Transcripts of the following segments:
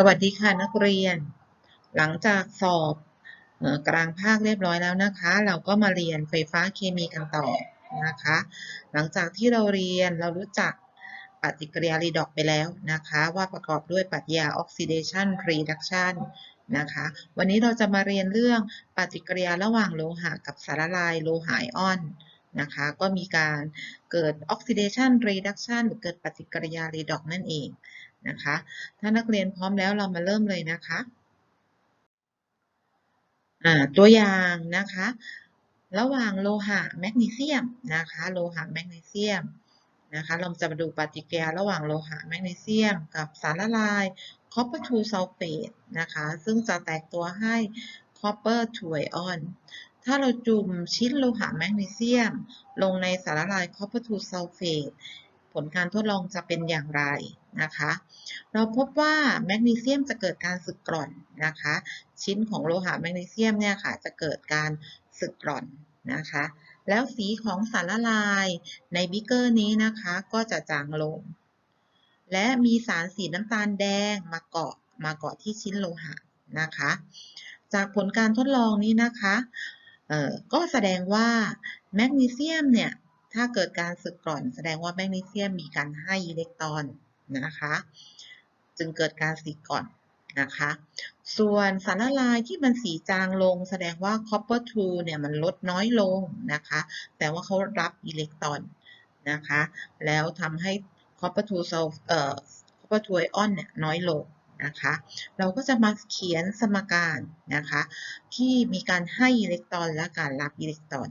สวัสดีค่ะนักเรียน หลังจากสอบออกลางภาคเรียบร้อยแล้วนะคะ เราก็มาเรียนไฟฟ้าเคมีกันต่อนะคะ หลังจากที่เราเรียนเรารู้จักปฏิกิริยารีดอกไปแล้วนะคะ ว่าประกอบด้วยปฏิกิริยาออกซิเดชันรีดักชันนะคะ วันนี้เราจะมาเรียนเรื่องปฏิกิริยาระหว่างโลหะกับสารละลายโลหะไอออนนะคะ ก็มีการเกิดออกซิเดชันรีดักชันหรือเกิดปฏิกิริยารีดอกนั่นเอง นะคะ ถ้านักเรียนพร้อมแล้วเรามาเริ่มเลยนะคะตัวอย่างนะคะ ระหว่างโลหะแมกนีเซียมนะคะ โลหะแมกนีเซียมนะคะ เราจะมาดูปฏิกิริยาระหว่างโลหะแมกนีเซียม กับสารละลาย copper 2 sulfate นะคะ ซึ่งจะแตกตัวให้ copper 2 ion ถ้าเราจุ่มชิ้นโลหะแมกนีเซียม ลงในสารละลาย copper 2 sulfate ผลการทดลองจะเป็นอย่างไร นะคะ เราพบว่าแมกนีเซียมจะเกิดการสึกกร่อนนะคะ ชิ้นของโลหะแมกนีเซียมเนี่ยค่ะจะเกิดการสึกกร่อนนะคะ แล้วสีของสารละลายในบิเกอร์นี้นะคะก็จะจางลง และมีสารสีน้ำตาลแดงมาเกาะมาเกาะที่ชิ้นโลหะนะคะ จากผลการทดลองนี้นะคะก็แสดงว่าแมกนีเซียมเนี่ยถ้าเกิดการสึกกร่อน แสดงว่าแมกนีเซียมมีการให้อิเล็กตรอน นะคะ จึงเกิดการสึกกร่อนนะคะ ส่วนสารละลายที่มันสีจางลง แสดงว่า copper 2เนี่ยมันลดน้อยลงนะคะ แต่ว่าเขารับอิเล็กตรอนนะคะ แล้วทำให้ copper 2 sul เอ่อ copper 2 ion เนี่ยน้อยลงนะคะ เราก็จะมาเขียนสมการนะคะ ที่มีการให้อิเล็กตรอนและการรับอิเล็กตรอน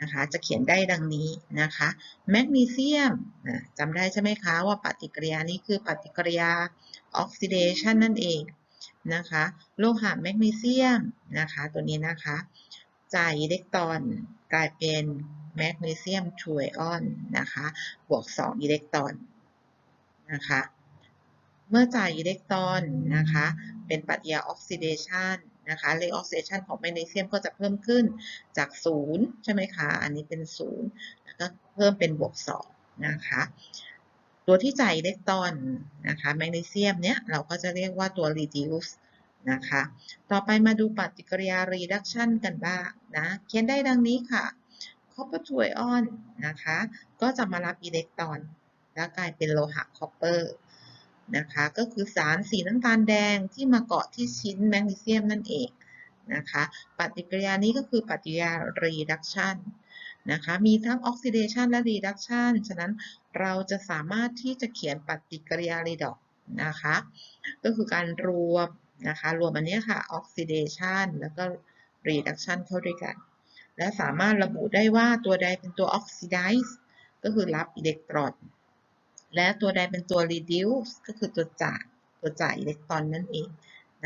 นะคะจะเขียนได้ดังนี้นะคะแมกนีเซียมจำได้ใช่ไหมคะว่าปฏิกิริยานี้คือปฏิกิริยาออกซิเดชันนั่นเองนะคะโลหะแมกนีเซียมนะคะตัวนี้นะคะจ่ายอิเล็กตรอนกลายเป็นแมกนีเซียม2ไอออนนะคะบวก 2 อิเล็กตรอนนะคะเมื่อจ่ายอิเล็กตรอนนะคะเป็นปฏิกิริยาออกซิเดชัน นะคะเลออกซิเดชันของแมกนีเซียมก็จะเพิ่มขึ้นจาก 0 ใช่ไหมคะ อันนี้เป็น 0 แล้วก็เพิ่มเป็นบวก 2 นะคะ ตัวที่จ่ายอิเล็กตรอนนะคะแมกนีเซียมเนี้ยเราก็จะเรียกว่าตัว reduce นะคะ ต่อไปมาดูปฏิกิริยา reduction กันบ้างนะ เขียนได้ดังนี้ค่ะ copper 2 ion นะคะ ก็จะมารับอิเล็กตรอน แล้วกลายเป็นโลหะ copper นะคะก็คือสารสีน้ำตาลแดงที่มาเกาะที่ชิ้นแมกนีเซียมนั่นเองนะคะปฏิกิริยานี้ก็คือปฏิกิริยา reduction นะคะมีทั้ง oxidation และ reduction ฉะนั้นเราจะสามารถที่จะเขียนปฏิกิริยา redox นะคะก็คือการรวมนะคะรวมอันนี้ค่ะ oxidation แล้วก็ reduction เข้าด้วยกัน และสามารถระบุได้ว่าตัวใดเป็นตัว oxidize ก็คือรับอิเล็กตรอน และตัวใดเป็นตัว reduce ก็คือตัวจ่ายตัวจ่ายอิเล็กตรอนนั่นเอง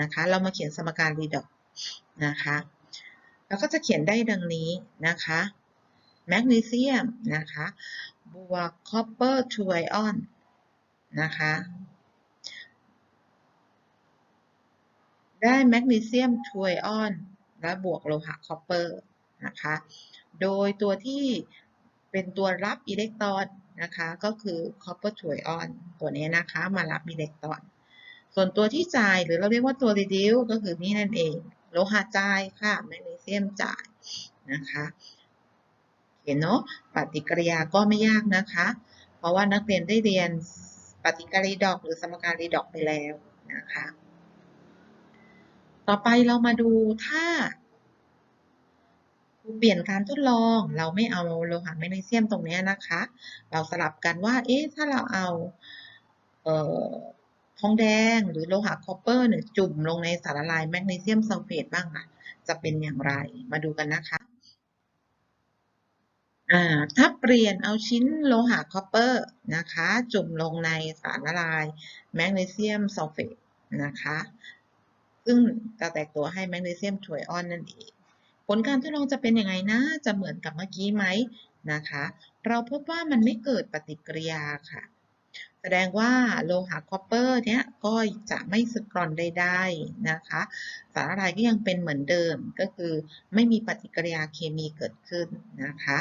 นะคะ เรามาเขียนสมการ redox นะคะ แล้วก็จะเขียนได้ดังนี้นะคะแมกนีเซียมนะคะบวก copper 2 ion นะคะได้แมกนีเซียม2 ion และบวกโลหะ copper นะคะ โดยตัวที่เป็นตัวรับอิเล็กตรอน นะคะ ก็คือ copper 2 ion ตัวนี้นะคะมารับอิเล็กตรอน ส่วนตัวที่จ่ายหรือเราเรียกว่าตัว reduce ก็คือนี่นั่นเอง โลหะจ่ายค่ะแมกนีเซียมจ่ายนะคะเห็นเนาะปฏิกิริยาก็ไม่ยากนะคะ เพราะว่านักเรียนได้เรียนปฏิกิริยาดอกหรือสมการรีดอกไปแล้วนะคะ ต่อไปเรามาดูถ้า เปลี่ยนการทดลองเราไม่เอาโลหะแมกนีเซียมตรงนี้นะคะ เราสลับกันว่า เอ๊ะ ถ้าเราเอาเอ่อทองแดงหรือโลหะคอปเปอร์เนี่ยจุ่มลงในสารละลายแมกนีเซียมซัลเฟตบ้างอะจะเป็นอย่างไรมาดูกันนะคะอ่าถ้าเปลี่ยนเอาชิ้นโลหะคอปเปอร์นะคะ จุ่มลงในสารละลายแมกนีเซียมซัลเฟตนะคะ ซึ่งจะแตกตัวให้แมกนีเซียมถวยออนนั่นเอง ผลการทดลองจะเป็นยังไงนะ จะเหมือนกับเมื่อกี้ไหมนะคะ เราพบว่ามันไม่เกิดปฏิกิริยาค่ะ แสดงว่าโลหะคอปเปอร์เนี้ยก็จะไม่สกกร่อนใดๆนะคะ สารละลายก็ยังเป็นเหมือนเดิมก็คือไม่มีปฏิกิริยาเคมีเกิดขึ้นนะคะ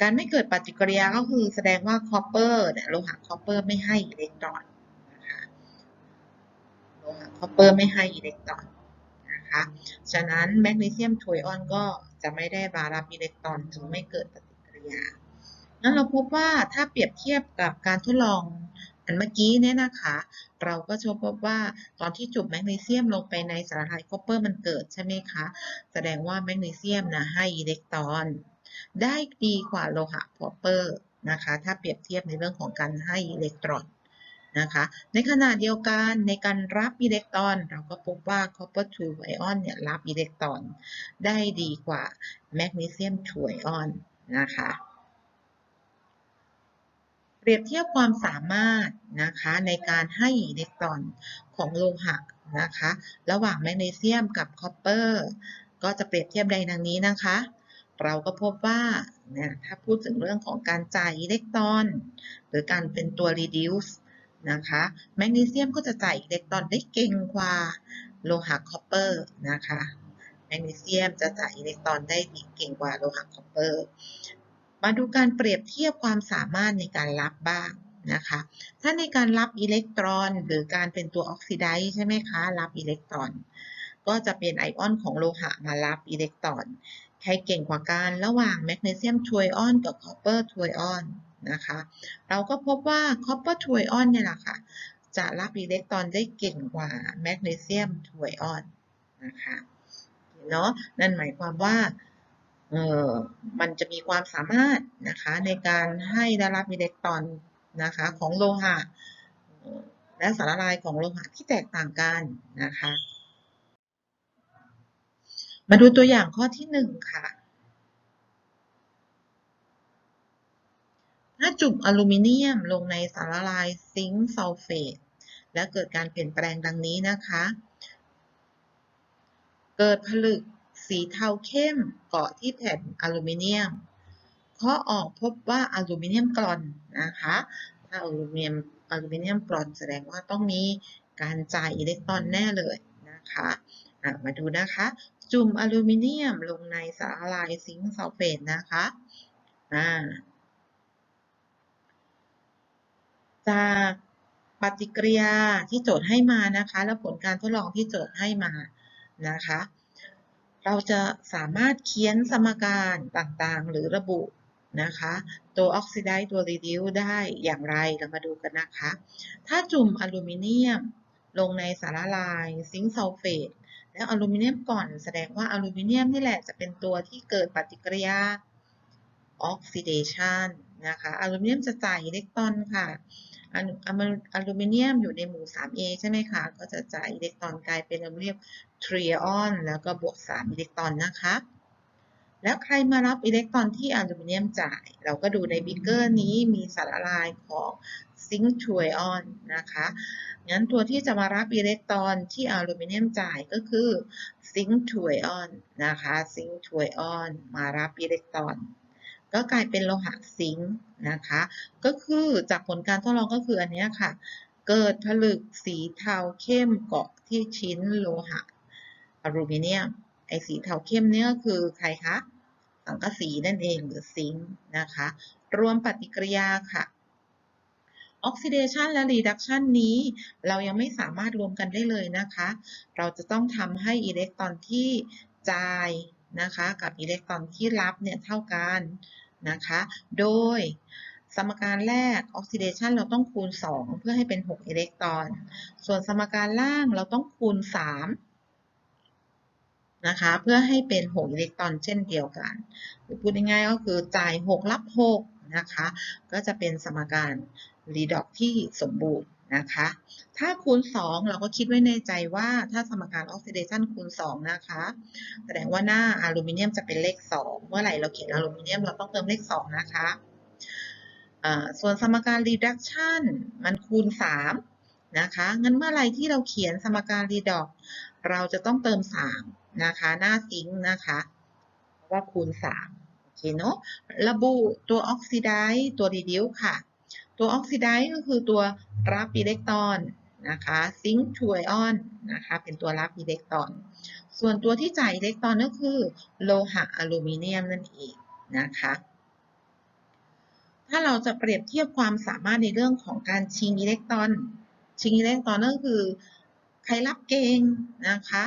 การไม่เกิดปฏิกิริยาก็คือแสดงว่าคอปเปอร์เนี่ยโลหะคอปเปอร์ไม่ให้อิเล็กตรอนนะคะโลหะคอปเปอร์ไม่ให้อิเล็กตรอน นะคะ ฉะนั้นแมกนีเซียมทวยออนก็จะไม่ได้มารับอิเล็กตรอนจึงไม่เกิดปฏิกิริยางั้นเราพบว่าถ้าเปรียบเทียบกับการทดลองอันเมื่อกี้เนี่ยนะคะ เราก็จะพบว่าตอนที่จุ่มแมกนีเซียมลงไปในสารละลายคอปเปอร์มันเกิดใช่ไหมคะ แสดงว่าแมกนีเซียมนะให้อิเล็กตรอน ได้ดีกว่าโลหะคอปเปอร์นะคะ ถ้าเปรียบเทียบในเรื่องของการให้อิเล็กตรอน นะคะ ในขณะเดียวกันในการรับอิเล็กตรอน เราก็พบว่า copper 2 ion เนี่ยรับอิเล็กตรอน ได้ดีกว่าแมกนีเซียม2 ion นะคะ เปรียบเทียบความสามารถนะคะในการให้อิเล็กตรอนของโลหะนะคะ ระหว่างแมกนีเซียมกับคอปเปอร์ก็จะเปรียบเทียบได้ดังนี้นะคะ เราก็พบว่าเนี่ยถ้าพูดถึงเรื่องของการจ่ายอิเล็กตรอน หรือการเป็นตัว reduce นะคะแมกนีเซียมก็จะจ่ายอิเล็กตรอนได้เก่งกว่าโลหะคอปเปอร์นะคะแมกนีเซียมจะจ่ายอิเล็กตรอนได้ดีเก่งกว่าโลหะคอปเปอร์มาดูการเปรียบเทียบความสามารถในการรับบ้างนะคะถ้าในการรับอิเล็กตรอน หรือการเป็นตัวออกซิไดซ์ใช่ไหมคะรับอิเล็กตรอน ก็จะเป็นไอออนของโลหะมารับอิเล็กตรอนใครเก่งกว่ากันระหว่างแมกนีเซียมทวยออนกับคอปเปอร์ทวยออน นะคะ เราก็พบว่าคอปเปอร์ทวยออนเนี่ยแหละค่ะ จะรับอิเล็กตรอนได้เก่งกว่าแมกนีเซียมทวยออนนะคะเนาะนั่นหมายความว่าเออมันจะมีความสามารถนะคะในการให้ได้รับอิเล็กตรอนนะคะของโลหะและสารละลายของโลหะที่แตกต่างกันนะคะ มาดูตัวอย่างข้อที่หนึ่งค่ะ ถ้าจุ่มอลูมิเนียมลงในสารละลายซิงค์ซัลเฟตและเกิดการเปลี่ยนแปลงดังนี้นะคะ เกิดผลึกสีเทาเข้มเกาะที่แผ่นอลูมิเนียมเคาะออกพบว่าอลูมิเนียมกร่อนนะคะถ้าอลูมิเนียมอลูมิเนียมกร่อนแสดงว่าต้องมีการจ่ายอิเล็กตรอนแน่เลยนะคะะมาดูนะคะ จุ่มอลูมิเนียมลงในสารละลายซิงค์ซัลเฟตนะคะอ่า จากปฏิกิริยาที่โจทย์ให้มานะคะ และผลการทดลองที่โจทย์ให้มานะคะ เราจะสามารถเขียนสมการต่างๆ หรือระบุนะคะ ตัวออกซิไดซ์ตัวรีดิวได้อย่างไรเรามาดูกันนะคะ ถ้าจุ่มอลูมิเนียมลงในสารละลายซิงค์ซัลเฟตแล้วอลูมิเนียมก่อนแสดงว่าอลูมิเนียมนี่แหละจะเป็นตัวที่เกิดปฏิกิริยาออกซิเดชันนะคะอลูมิเนียมจะจ่ายอิเล็กตรอนค่ะ อลูมิเนียมอยู่ในหมู่ 3A ใช่ไหมคะ ก็จะจ่ายอิเล็กตรอนกลายเป็นอลูมิเนียมทรีออนแล้วก็บวก 3 อิเล็กตรอนนะคะ แล้วใครมารับอิเล็กตรอนที่อลูมิเนียมจ่าย เราก็ดูในบิ๊กเกอร์นี้มีสารละลายของซิงค์ทวยออนนะคะ งั้นตัวที่จะมารับอิเล็กตรอนที่อลูมิเนียมจ่ายก็คือซิงค์ทวยออนนะคะ ซิงค์ทวยออนมารับอิเล็กตรอน ก็กลายเป็นโลหะซิงค์นะคะ ก็คือจากผลการทดลองก็คืออันนี้ค่ะ เกิดผลึกสีเทาเข้มเกาะที่ชิ้นโลหะอลูมิเนียม ไอสีเทาเข้มนี่ก็คือใครคะ สังกะสีนั่นเองหรือซิงค์นะคะ รวมปฏิกิริยาค่ะออกซิเดชันและรีดักชันนี้เรายังไม่สามารถรวมกันได้เลยนะคะ เราจะต้องทำให้อิเล็กตรอนที่จ่ายนะคะ กับอิเล็กตรอนที่รับเนี่ยเท่ากัน นะคะ โดยสมการแรกออกซิเดชันเราต้องคูณ 2 เพื่อให้เป็น 6 อิเล็กตรอน ส่วนสมการล่างเราต้องคูณ 3 นะคะ เพื่อให้เป็น 6 อิเล็กตรอนเช่นเดียวกัน หรือพูดง่ายๆก็คือจ่าย 6 รับ 6 นะคะ ก็จะเป็นสมการรีดอกที่สมบูรณ์ นะคะ ถ้าคูณ 2 เราก็คิดไว้ในใจว่าถ้าสมการออกซิเดชันคูณ 2 นะคะ แสดงว่าหน้าอลูมิเนียมจะเป็นเลข 2 เมื่อไหร่เราเขียนอลูมิเนียมเราต้องเติมเลข 2 นะคะส่วนสมการ reduction มันคูณ 3 นะคะงั้นเมื่อไหร่ที่เราเขียนสมการ redox เราจะต้องเติม 3 นะคะ หน้าซิงค์นะคะ ว่าคูณ 3 โอเคเนาะระบุตัวออกซิไดซ์ตัว reduce ค่ะ ตัวออกซิไดซ์ก็คือตัวรับอิเล็กตรอนนะคะซิงค์ทวยออนนะคะเป็นตัวรับอิเล็กตรอน ส่วนตัวที่จ่ายอิเล็กตรอนก็คือโลหะอลูมิเนียมนั่นเองนะคะถ้าเราจะเปรียบเทียบความสามารถในเรื่องของการชิงอิเล็กตรอน ชิงอิเล็กตรอนก็คือใครรับเก่งนะคะ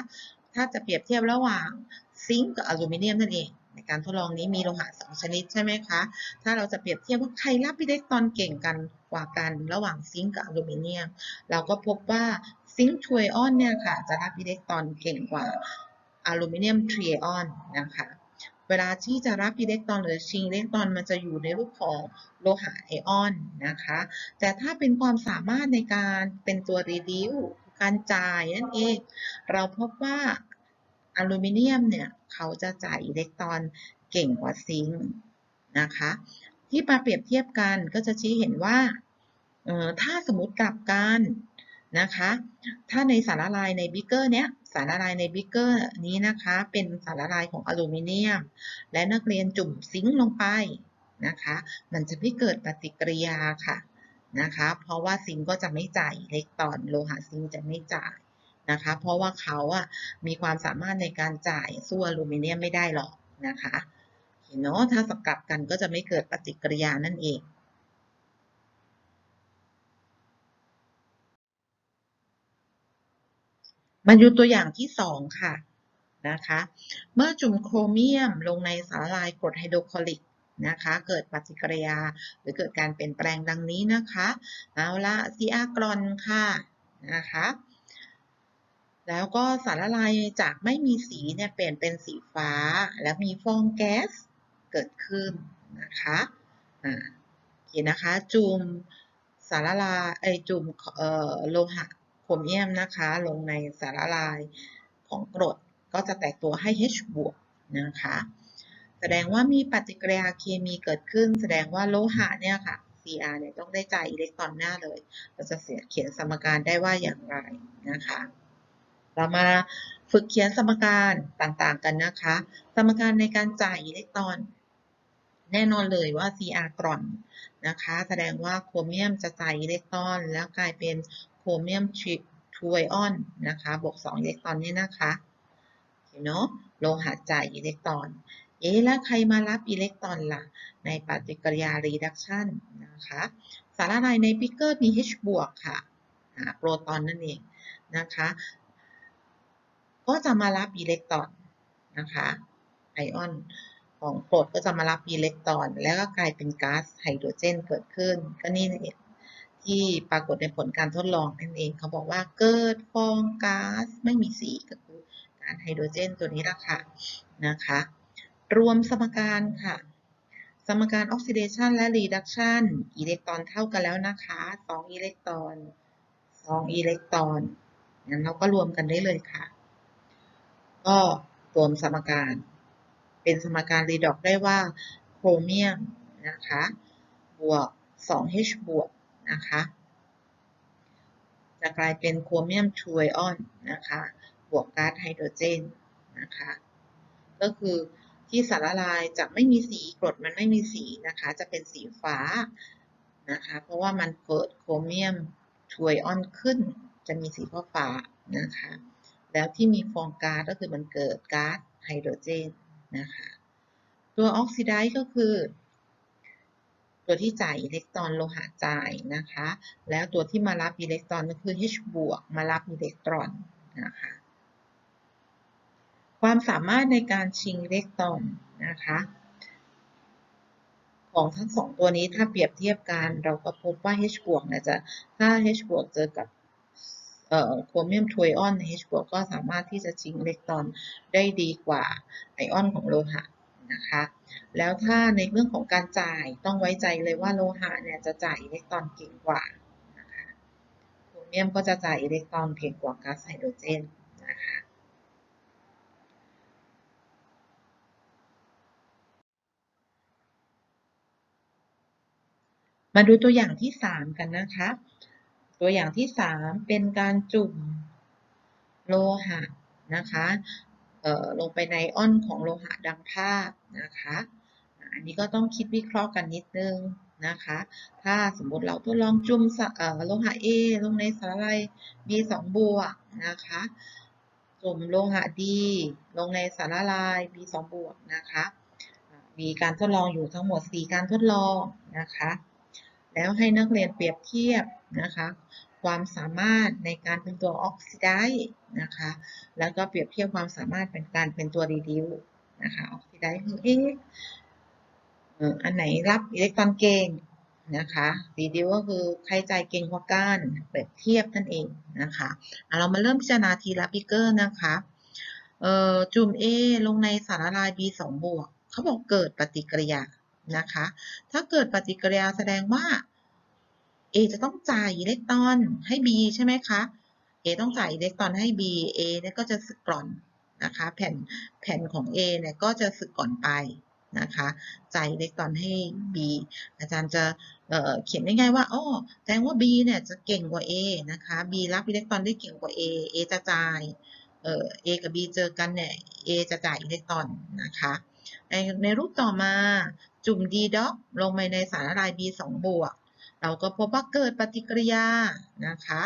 ถ้าจะเปรียบเทียบระหว่างซิงค์กับอลูมิเนียมนั่นเอง การทดลองนี้มีโลหะสองชนิดใช่ไหมคะ ถ้าเราจะเปรียบเทียบว่าใครรับอิเล็กตรอนเก่งกันกว่ากันระหว่างซิงค์กับอลูมิเนียม เราก็พบว่าซิงค์ทรูอออนเนี่ยค่ะจะรับอิเล็กตรอนเก่งกว่าอลูมิเนียมทรีอออนนะคะเวลาที่จะรับอิเล็กตรอนหรือชิงอิเล็กตรอนมันจะอยู่ในรูปของโลหะไอออนนะคะ แต่ถ้าเป็นความสามารถในการเป็นตัว reduce การจ่ายนั่นเอง เราพบว่า อลูมิเนียมเนี่ยเขาจะจ่ายอิเล็กตรอนเก่งกว่าซิงค์นะคะ ที่มาเปรียบเทียบกันก็จะชี้เห็นว่าถ้าสมมติกลับกันนะคะ ถ้าในสารละลายในบิ๊กเกอร์เนี้ยสารละลายในบิ๊กเกอร์นี้นะคะ เป็นสารละลายของอลูมิเนียม และนักเรียนจุ่มซิงค์ลงไปนะคะ มันจะไม่เกิดปฏิกิริยาค่ะนะคะ เพราะว่าซิงค์ก็จะไม่จ่ายอิเล็กตรอนโลหะซิงค์จะไม่จ่าย นะคะ เพราะว่าเขาอะมีความสามารถในการจ่ายสู้อลูมิเนียมไม่ได้หรอกนะคะเห็นเนาะถ้าสกลับกันก็จะไม่เกิดปฏิกิริยานั่นเองมาดูตัวอย่างที่สองค่ะนะคะ เมื่อจุ่มโครเมียมลงในสารละลายกรดไฮโดรคลอริกนะคะ เกิดปฏิกิริยาหรือเกิดการเปลี่ยนแปลงดังนี้นะคะ เอาละซีอากรอนค่ะนะคะ แล้วก็สารละลายจากไม่มีสีเนี่ยเปลี่ยนเป็นสีฟ้า แล้วมีฟองแก๊สเกิดขึ้นนะคะอ่าโอเคนะคะ จุ่มสารละลายไอจุ่มเอ่อโลหะโครเมียมนะคะ ลงในสารละลายของกรดก็จะแตกตัวให้ H บวกนะคะ แสดงว่ามีปฏิกิริยาเคมีเกิดขึ้น แสดงว่าโลหะเนี่ยค่ะ Cr เนี่ยต้องได้จ่ายอิเล็กตรอนหน้าเลย เราจะเขียนสมการได้ว่าอย่างไรนะคะ เรามาฝึกเขียนสมการต่างๆกันนะคะ สมการในการจ่ายอิเล็กตรอน แน่นอนเลยว่า Cr กร่อนนะคะ แสดงว่าโครเมียมจะจ่ายอิเล็กตรอน แล้วกลายเป็นโครเมียมทรูไอออนนะคะบวก2อิเล็กตรอนนี่นะคะเนาะโลหะจ่ายอิเล็กตรอน เอ๊ะแล้วใครมารับอิเล็กตรอนล่ะ ในปฏิกิริยา reduction นะคะ สารละลายในบิกเกอร์มี H บวกค่ะโปรตอนนั่นเองนะคะ ก็จะมารับอิเล็กตรอนนะคะไอออนของกรดก็จะมารับอิเล็กตรอน แล้วก็กลายเป็นก๊าซไฮโดรเจนเกิดขึ้น ก็นี่เองที่ปรากฏในผลการทดลองนั่นเอง เขาบอกว่าเกิดฟองก๊าซไม่มีสีก็คือกาซไฮโดรเจนตัวนี้ละค่ะนะคะ รวมสมการค่ะ สมการออกซิเดชันและรีดักชันอิเล็กตรอนเท่ากันแล้วนะคะ2อิเล็กตรอน2อิเล็กตรอนงั้นเราก็รวมกันได้เลยค่ะ ก็รวมสมการ เป็นสมการรีดอกได้ว่าโครเมียมนะคะบวก 2H บวกนะคะจะกลายเป็นโครเมียมทรูไอออนนะคะบวกก๊าซไฮโดรเจนนะคะก็คือที่สารละลายจะไม่มีสีกรดมันไม่มีสีนะคะจะเป็นสีฟ้านะคะเพราะว่ามันเกิดโครเมียมทรูไอออนขึ้นจะมีสีฟ้าฟ้านะคะ แล้วที่มีฟองก๊าซก็คือมันเกิดก๊าซไฮโดรเจนนะคะตัวออกซิไดซ์ก็คือ ตัวที่จ่ายอิเล็กตรอนโลหะจ่ายนะคะ แล้วตัวที่มารับอิเล็กตรอนก็คือ H บวกมารับอิเล็กตรอนนะคะความสามารถในการชิงอิเล็กตรอนนะคะของทั้งสองตัวนี้ถ้าเปรียบเทียบกันเราก็พบว่า H บวกเนี่ยจะถ้า H บวกเจอกับ โครเมียมทรูไอออน H บวกก็สามารถที่จะชิงอิเล็กตรอนได้ดีกว่าไอออนของโลหะนะคะ แล้วถ้าในเรื่องของการจ่ายต้องไว้ใจเลยว่าโลหะเนี่ยจะจ่ายอิเล็กตรอนเก่งกว่านะคะโครเมียมก็จะจ่ายอิเล็กตรอนเก่งกว่าก๊าซไฮโดรเจนนะคะมาดูตัวอย่างที่ 3 กันนะคะ ตัวอย่างที่ 3 เป็นการจุ่มโลหะนะคะลงไปในอ้อนของโลหะดังภาพนะคะ อันนี้ก็ต้องคิดวิเคราะห์กันนิดนึงนะคะ ถ้าสมมติเราทดลองจุ่มโลหะ A ลงในสารละลาย B 2 บวกนะคะ จุ่มโลหะ D ลงในสารละลาย B 2 บวกนะคะ มีการทดลองอยู่ทั้งหมด 4 การทดลองนะคะ แล้วให้นักเรียนเปรียบเทียบ นะคะความสามารถในการเป็นตัวออกซิไดซ์นะคะแล้วก็เปรียบเทียบความสามารถเป็นการเป็นตัวรีดิวนะคะออกซิไดซ์คือเอ๊ะเอ่ออันไหนรับอิเล็กตรอนเก่งนะคะรีดิวก็คือใครจ่ายเก่งกว่ากันเปรียบเทียบนั่นเองนะคะอะเรามาเริ่มพิจารณาทีละปิกเกอร์นะคะเอ่อจุ่ม A ลงในสารละลาย B 2 บวกเขาบอกเกิดปฏิกิริยานะคะ ถ้าเกิดปฏิกิริยาแสดงว่า A จะต้องจ่ายอิเล็กตรอนให้ B ใช่ไหมคะ A ต้องจ่ายอิเล็กตรอนให้ B A เนี่ยก็จะสึกกร่อนนะคะ แผ่นแผ่นของ A เนี่ยก็จะสึกก่อนไปนะคะ จ่ายอิเล็กตรอนให้ B อาจารย์จะเเขียนได้ง่ายว่าอ๋อแสดงว่า B เนี่ยจะเก่งกว่า A นะคะ B รับอิเล็กตรอนได้เก่งกว่า A A จะจ่ายเอ่อ A กับ B เจอกันเนี่ย A จะจ่ายอิเล็กตรอนนะคะในในรูปต่อมาจุ่ม D ด็อกลงไปในสารละลาย B 2บวก เราก็พบว่าเกิดปฏิกิริยานะคะ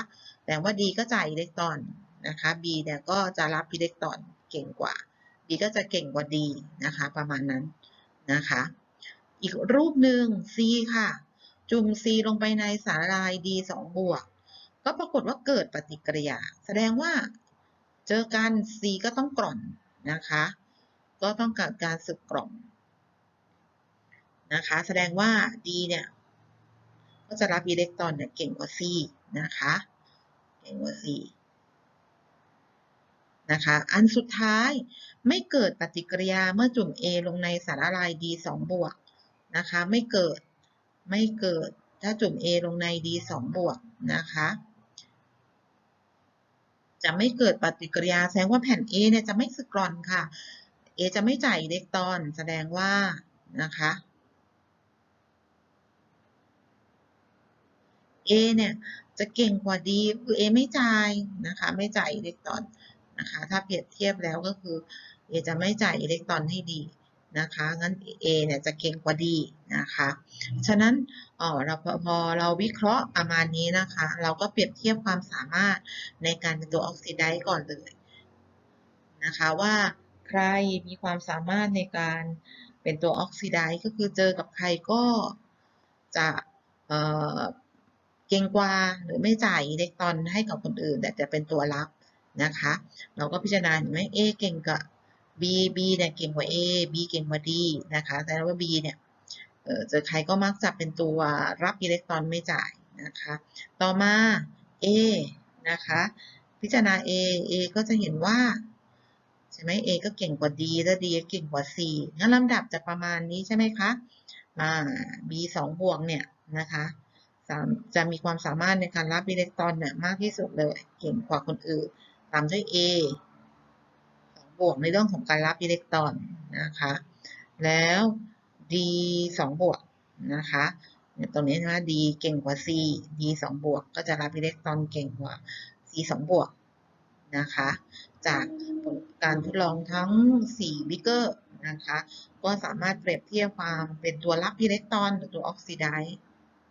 แต่ว่า D ก็จ่ายอิเล็กตรอนนะคะ B เนี่ยก็จะรับอิเล็กตรอนเก่งกว่า B ก็จะเก่งกว่า D นะคะ ประมาณนั้นนะคะ อีกรูปหนึ่ง C ค่ะ จุ่ม C ลงไปในสารละลาย D 2บวก ก็ปรากฏว่าเกิดปฏิกิริยา แสดงว่าเจอกัน C ก็ต้องกร่อนนะคะ ก็ต้องเการการสึกกร่อนนะคะ แสดงว่า D เนี่ย ก็จะรับอิเล็กตรอนเนี่ยเก่งกว่า C นะคะเก่งกว่า C นะคะอันสุดท้ายไม่เกิดปฏิกิริยาเมื่อจุ่ม A ลงในสารละลาย D 2 บวกนะคะไม่เกิดไม่เกิดถ้าจุ่ม A ลงใน D 2 บวกนะคะจะไม่เกิดปฏิกิริยาแสดงว่าแผ่น A เนี่ยจะไม่สึกกร่อนค่ะ A จะไม่จ่ายอิเล็กตรอนแสดงว่านะคะ A เนี่ยจะเก่งกว่า D คือ A ไม่จ่ายนะคะ ไม่จ่ายอิเล็กตรอนนะคะ ถ้าเปรียบเทียบแล้วก็คือ A จะไม่จ่ายอิเล็กตรอนให้ D นะคะ งั้น A เนี่ยจะเก่งกว่า D นะคะ ฉะนั้นอ๋อเราพอพอเราวิเคราะห์ประมาณนี้นะคะ เราก็เปรียบเทียบความสามารถในการเป็นตัวออกซิไดซ์ก่อนเลยนะคะว่าใครมีความสามารถในการเป็นตัวออกซิไดซ์ก็คือเจอกับใครก็จะ เก่งกว่าหรือไม่จ่ายอิเล็กตรอนให้กับคนอื่น แต่จะเป็นตัวรับนะคะ เราก็พิจารณาเห็นไหม A เก่งกับ B B เนี่ยเก่งกว่า A B เก่งกว่า D นะคะแต่ว่า B เนี่ยเออเจอใครก็มักจะเป็นตัวรับอิเล็กตรอนไม่จ่ายนะคะ ต่อมา A นะคะ พิจารณา A A ก็จะเห็นว่าใช่ไหม A ก็เก่งกว่า D และ D ก็เก่งกว่า C งั้นลำดับจะประมาณนี้ใช่ไหมคะ อ่า B 2บวกเนี่ยนะคะ จะมีความสามารถในการรับอิเล็กตรอนเนี่ยมากที่สุดเลย เก่งกว่าคนอื่น ตามด้วย A 2บวกในเรื่องของการรับอิเล็กตรอนนะคะ แล้ว D 2บวกนะคะเนี่ยตรงนี้นะ D เก่งกว่า C D 2บวกก็จะรับอิเล็กตรอนเก่งกว่า C 2บวกนะคะ จากการทดลองทั้ง 4 บิ๊กเกอร์นะคะ ก็สามารถเปรียบเทียบความเป็นตัวรับอิเล็กตรอนหรือตัวออกซิไดซ์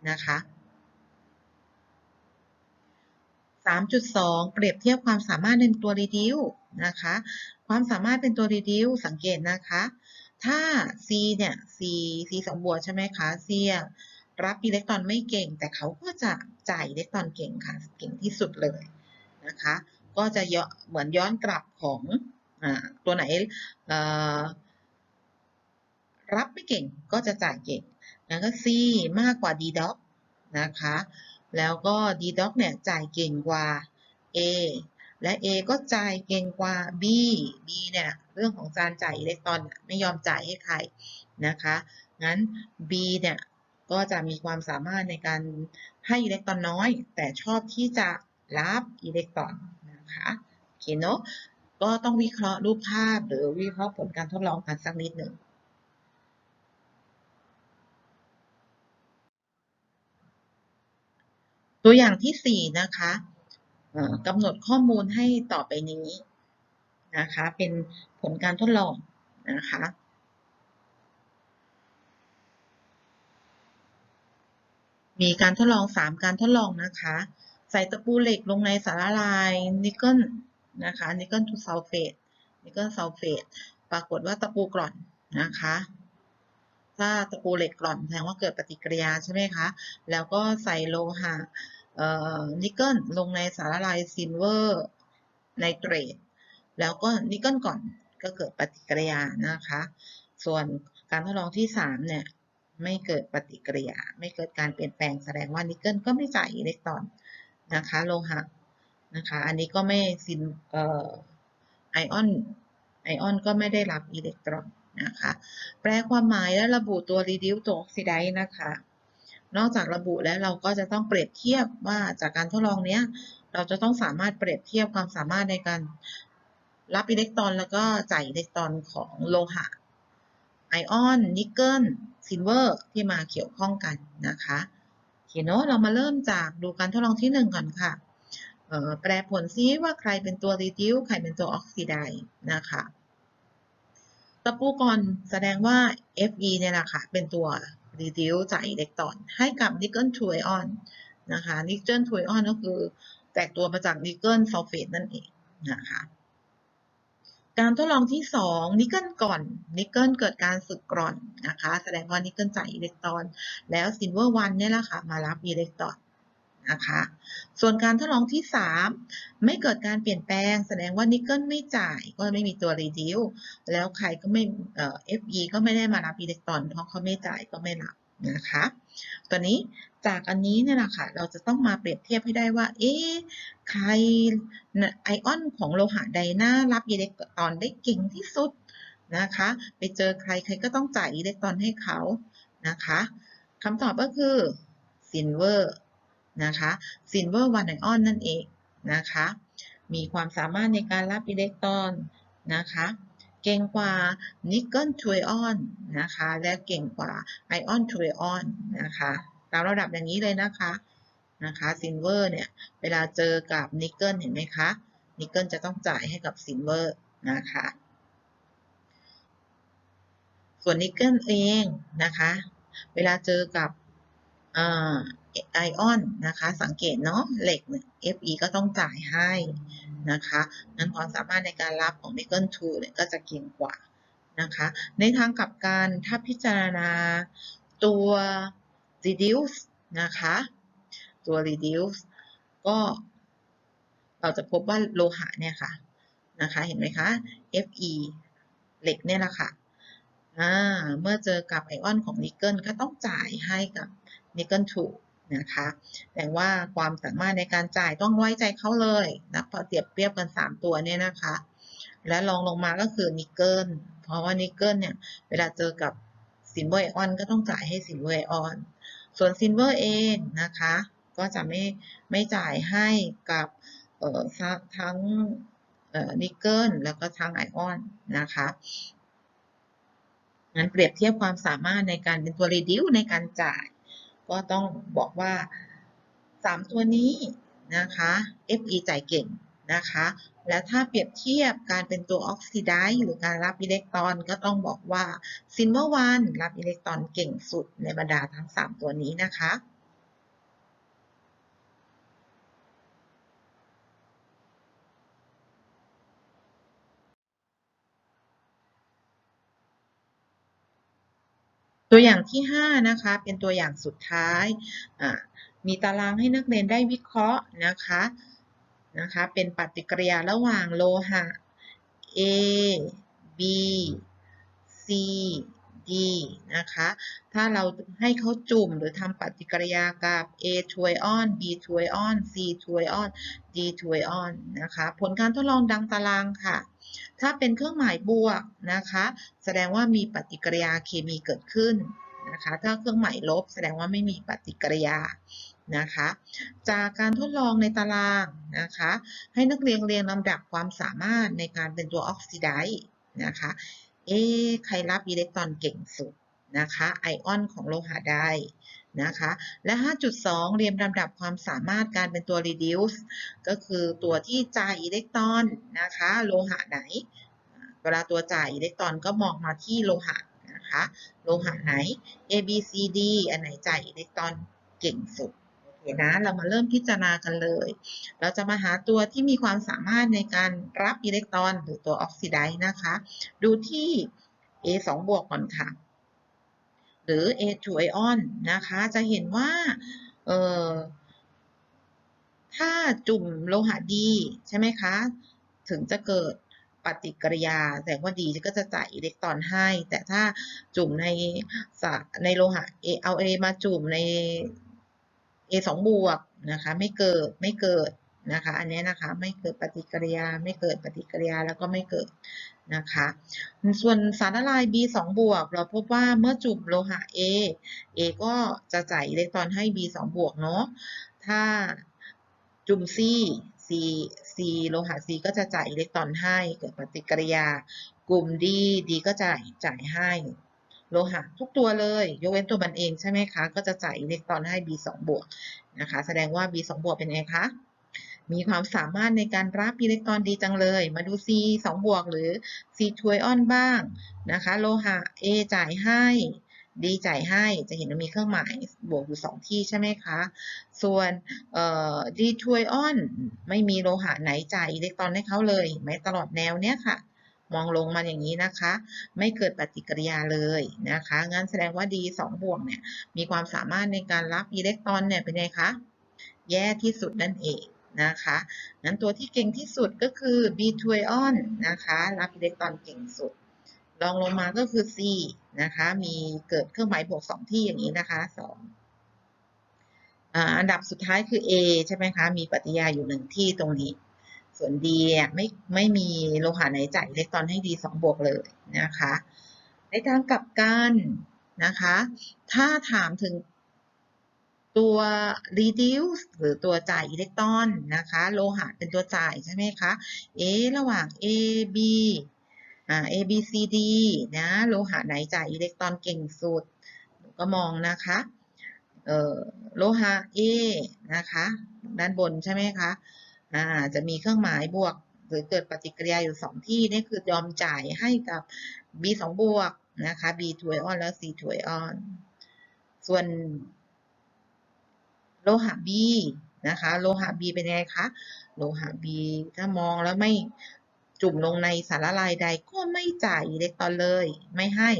นะคะ 3.2 เปรียบเทียบความสามารถในตัวรีดิวนะคะ ความสามารถเป็นตัวรีดิวสังเกตนะคะ ถ้า C เนี่ย C C 2บวกใช่ไหมคะ C รับอิเล็กตรอนไม่เก่ง แต่เขาก็จะจ่ายอิเล็กตรอนเก่งค่ะ เก่งที่สุดเลยนะคะ ก็จะเหมือนย้อนกลับของอตัวไหนรับไม่เก่งก็จะจ่ายเก่งงั้นก็ C มากกว่า D dot นะคะ แล้วก็ D dot เนี่ยจ่ายเก่งกว่า A และ A ก็จ่ายเก่งกว่า B B เนี่ยเรื่องของการจ่ายอิเล็กตรอนไม่ยอมจ่ายให้ใครนะคะงั้น B เนี่ยก็จะมีความสามารถในการให้อิเล็กตรอนน้อย แต่ชอบที่จะรับอิเล็กตรอนนะคะโอเคเนาะก็ต้องวิเคราะห์รูปภาพหรือวิเคราะห์ผลการทดลองกันสักนิดหนึ่ง ตัวอย่างที่ 4 นะคะกำหนดข้อมูลให้ต่อไปนี้นะคะ เป็นผลการทดลองนะคะมีการทดลอง 3 การทดลองนะคะ ใส่ตะปูเหล็กลงในสารละลายนิกเกิลนะคะนิกเกิลทูซัลเฟตนิกเกิลซัลเฟตปรากฏว่าตะปูกร่อนนะคะ ถ้าตะปูเหล็กกร่อนแสดงว่าเกิดปฏิกิริยาใช่ไหมคะ แล้วก็ใส่โลหะนิกเกิลลงในสารละลายซิลเวอร์ไนเตรตแล้วก็นิกเกิลก่อนก็เกิดปฏิกิริยานะคะ ส่วนการทดลองที่ 3 เนี่ย ไม่เกิดปฏิกิริยา ไม่เกิดการเปลี่ยนแปลงแสดงว่านิกเกิลก็ไม่จ่ายอิเล็กตรอนนะคะโลหะนะคะ อันนี้ก็ไม่ซินเอ่อไอออนไอออนก็ไม่ได้รับอิเล็กตรอน นะคะ แปลความหมายและระบุตัว reduce ตัว oxidate นะคะ นอกจากระบุแล้วเราก็จะต้องเปรียบเทียบว่าจากการทดลองเนี้ย เราจะต้องสามารถเปรียบเทียบความสามารถในการรับอิเล็กตรอนแล้วก็จ่ายอิเล็กตรอนของโลหะไอออน นิกเกิล ซิลเวอร์ ที่มาเกี่ยวข้องกันนะคะโอเคเนาะเรามาเริ่มจากดูการทดลองที่ 1 ก่อนค่ะแปลผลซิว่าใครเป็นตัว reduce ใครเป็นตัว oxidize นะคะ ตะปูก่อนแสดงว่า Fe เนี่ยแหละค่ะ เป็นตัว reduce จ่ายอิเล็กตรอนให้กับ nickel to ion นนะคะ nickel to ion ก็คือ แตกตัวมาจาก nickel sulfate นั่นเองนะคะ การทดลองที่ 2 นิกเกิลก่อนนิกเกิลเกิดการสึกกร่อนนะคะ แสดงว่านิกเกิลจ่ายอิเล็กตรอน แล้วซิลเวอร์วันเนี่ยแหละค่ะ มารับอิเล็กตรอน นะคะ ส่วนการทดลองที่ 3 ไม่เกิดการเปลี่ยนแปลง แสดงว่านิกเกิลไม่จ่ายก็ไม่มีตัว reduce แล้วใครก็ไม่เอ่อ Fe ก็ไม่ได้มารับอิเล็กตรอน เพราะเขาไม่จ่ายก็ไม่รับนะคะตัวนี้จากอันนี้เนี่ยแหละค่ะ เราจะต้องมาเปรียบเทียบให้ได้ว่า เอ๊ะ ใครไอออนของโลหะใดน่ารับอิเล็กตรอนได้เก่งที่สุดนะคะ ไปเจอใครใครก็ต้องจ่ายอิเล็กตรอนให้เขานะคะคำตอบก็คือซิลเวอร์ นะคะซิลเวอร์วันไอออนนั่นเองนะคะ มีความสามารถในการรับอิเล็กตรอนนะคะเก่งกว่านิกเกิลท i ไอออนนะคะและเก่งกว่าไอออนท i ไอออนนะคะตามระดับอย่างนี้เลยนะคะนะคะซิลเวอร์เนี่ยเวลาเจอกับนิกเกิลเห็นไหมคะนิกเกิลจะต้องจ่ายให้กับซิลเวอร์นะคะส่วนนิกเกิลเองนะคะเวลาเจอกับ ไอออนนะคะ สังเกตเนาะเหล็กเนี่ย Fe ก็ต้องจ่ายให้นะคะนั้นความสามารถในการรับของนิกเกิล2เนี่ยก็จะเก่งกว่านะคะ ในทางกลับกันถ้าพิจารณาตัว reduce นะคะ ตัว reduce ก็เราจะพบว่าโลหะเนี่ยค่ะนะคะเห็นไหมคะ Fe เหล็กเนี่ยแหละค่ะเมื่อเจอกับไอออนของนิกเกิลก็ต้องจ่ายให้กับนิกเกิล2 นะคะแต่ว่าความสามารถในการจ่ายต้องไว้ใจเขาเลยนะพอเทียบเปรียบกัน 3 ตัวเนี่ยนะคะ และลองลงมาก็คือนิกเกิลเพราะว่านิกเกิลเนี่ยเวลาเจอกับซิลเวอร์ไอออนก็ต้องจ่ายให้ซิลเวอร์ไอออนส่วนซิลเวอร์เองนะคะก็จะไม่ไม่จ่ายให้กับทั้งนิกเกิลแล้วก็ทั้งไอออนนะคะงั้นเปรียบเทียบความสามารถในการเป็นตัว reduce ในการจ่าย ก็ต้องบอกว่า 3 ตัวนี้นะคะ Fe จ่ายเก่งนะคะ และถ้าเปรียบเทียบการเป็นตัวออกซิไดซ์หรือการรับอิเล็กตรอนก็ต้องบอกว่าซินเวอร์วันรับอิเล็กตรอนเก่งสุดในบรรดาทั้ง 3 ตัวนี้นะคะ ตัวอย่างที่5นะคะเป็นตัวอย่างสุดท้ายมีตารางให้นักเรียนได้วิเคราะห์นะคะนะคะเป็นปฏิกิริยาระหว่างโลหะ A B C D นะคะถ้าเราให้เขาจุ่มหรือทำปฏิกิริยากับ A to ion B to ion C to ion D to ion นะคะผลการทดลองดังตารางค่ะ ถ้าเป็นเครื่องหมายบวกนะคะ แสดงว่ามีปฏิกิริยาเคมีเกิดขึ้นนะคะ ถ้าเครื่องหมายลบ แสดงว่าไม่มีปฏิกิริยานะคะ จากการทดลองในตารางนะคะ ให้นักเรียนเรียงลำดับความสามารถในการเป็นตัวออกซิไดซ์นะคะ เอ๊ใครรับอิเล็กตรอนเก่งสุดนะคะ ไอออนของโลหะใด นะคะ และ 5.2 เรียงลำดับความสามารถการเป็นตัว reduce ก็คือตัวที่จ่ายอิเล็กตรอนนะคะ โลหะไหน เวลาตัวจ่ายอิเล็กตรอนก็มองมาที่โลหะนะคะ โลหะไหน A B C D อันไหนจ่ายอิเล็กตรอนเก่งสุดเห็นนะ เรามาเริ่มพิจารณากันเลย เราจะมาหาตัวที่มีความสามารถในการรับอิเล็กตรอนหรือตัวออกซิไดซ์นะคะ ดูที่ A 2บวกก่อนค่ะ รือ A 2 ion นะคะ จะเห็นว่าเออถ้าจุ่มโลหะดีใช่ไหมคะ ถึงจะเกิดปฏิกิริยาแสดงว่าดีก็จะจ่ายอิเล็กตรอนให้ แต่ถ้าจุ่มในสในโลหะ A เอา A มาจุ่มใน A สองบวกนะคะไม่เกิดไม่เกิดนะคะ อันนี้นะคะไม่เกิดปฏิกิริยาไม่เกิดปฏิกิริยาแล้วก็ไม่เกิด นะคะส่วนสารละลาย B สองบวกเราพบว่าเมื่อจุ่มโลหะ A A ก็จะจ่ายอิเล็กตรอนให้ B สองบวกเนาะถ้าจุ่ม C C C โลหะ C ก็จะจ่ายอิเล็กตรอนให้เกิดปฏิกิริยา กลุ่ม D D ก็จ่ายจ่ายให้โลหะทุกตัวเลยยกเว้นตัวมันเองใช่ไหมคะ ก็จะจ่ายอิเล็กตรอนให้ B สองบวกนะคะ แสดงว่า B สองบวกเป็นไงคะ มีความสามารถในการรับอิเล็กตรอนดีจังเลย มาดู C 2บวกหรือ C ทวยออนบ้างนะคะ โลหะ A จ่ายให้ D จ่ายให้จะเห็นว่ามีเครื่องหมายบวกอยู่ 2 ที่ใช่ไหมคะ ส่วนเอ่อ D ทวยออนไม่มีโลหะไหนจ่ายอิเล็กตรอนให้เขาเลยแม้ตลอดแนวเนี้ยค่ะมองลงมาอย่างนี้นะคะ ไม่เกิดปฏิกิริยาเลยนะคะงั้นแสดงว่า D 2บวกเนี่ยมีความสามารถในการรับอิเล็กตรอนเนี่ยเป็นไงคะ แย่ที่สุดนั่นเอง นะคะงั้นตัวที่เก่งที่สุดก็คือ B ทวยออนะคะรับอิเล็กตรอนเก่งสุดรองลงมาก็คือ C นะคะ มีเกิดเครื่องหมายบวก 2 ที่อย่างนี้นะคะ2ออันดับสุดท้ายคือ A ใช่ไหมคะ มีปฏิยาอยู่หนึ่งที่ตรงนี้ ส่วน D ไม่ไม่มีโลหะไหนจ่ายอิเล็กตรอนให้ D 2บวกเลยนะคะ ในทางกลับกันนะคะ ถ้าถามถึง ตัว reduce หรือตัวจ่ายอิเล็กตรอนนะคะ โลหะเป็นตัวจ่ายใช่ไหมคะ A ระหว่าง A B อ่า A B C D นะ โลหะไหนจ่ายอิเล็กตรอนเก่งสุด ก็มองนะคะ เอ่อ โลหะ A นะคะ ด้านบนใช่ไหมคะ อ่า จะมีเครื่องหมายบวก หรือเกิดปฏิกิริยาอยู่สองที่ นี่คือยอมจ่ายให้กับ B สองบวกนะคะ B ถวยออนแล้ว C ถวยออน ส่วน โลหะ B นะคะ โลหะ B เป็นไงคะ โลหะ B ถ้ามองแล้วไม่จุ่มลงในสารละลายใดก็ไม่จ่ายอิเล็กตรอนเลย ไม่ให้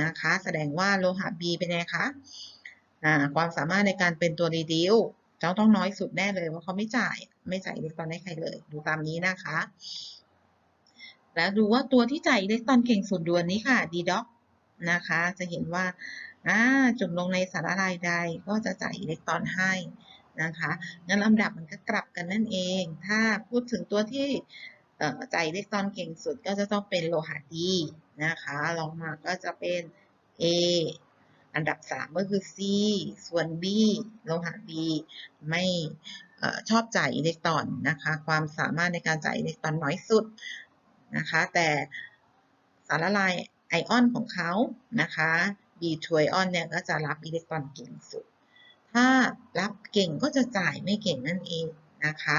นะคะ แสดงว่าโลหะ B เป็นไงคะความสามารถในการเป็นตัวรีดิวเจ้าต้องน้อยสุดแน่เลยว่าเขาไม่จ่าย ไม่จ่ายอิเล็กตรอนให้ใครเลย ดูตามนี้นะคะ แล้วดูว่าตัวที่จ่ายอิเล็กตรอนเก่งสุดดวนนี้ค่ะ d ด็อก นะคะ จะเห็นว่าจุ่มลงในสารละลายใดก็จะจ่ายอิเล็กตรอนให้นะคะงั้นลำดับมันก็กลับกันนั่นเอง ถ้าพูดถึงตัวที่จ่ายอิเล็กตรอนเก่งสุดก็จะต้องเป็นโลหะดีนะคะลองมาก็จะเป็น A อันดับ 3 ก็คือ C ส่วน B โลหะ B ไม่ชอบจ่ายอิเล็กตรอนนะคะ ความสามารถในการจ่ายอิเล็กตรอนน้อยสุดนะคะ แต่สารละลาย ไอออนของเขานะคะ B ทวยออนเนี่ยก็จะรับอิเล็กตรอนเก่งสุด ถ้ารับเก่งก็จะจ่ายไม่เก่งนั่นเองนะคะ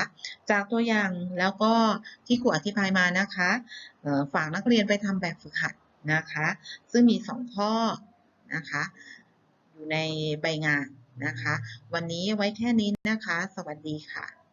จากตัวอย่างแล้วก็ที่ครูอธิบายมานะคะฝากนักเรียนไปทำแบบฝึกหัดนะคะ ซึ่งมี 2 ข้อนะคะ อยู่ในใบงานนะคะ วันนี้ไว้แค่นี้นะคะ สวัสดีค่ะ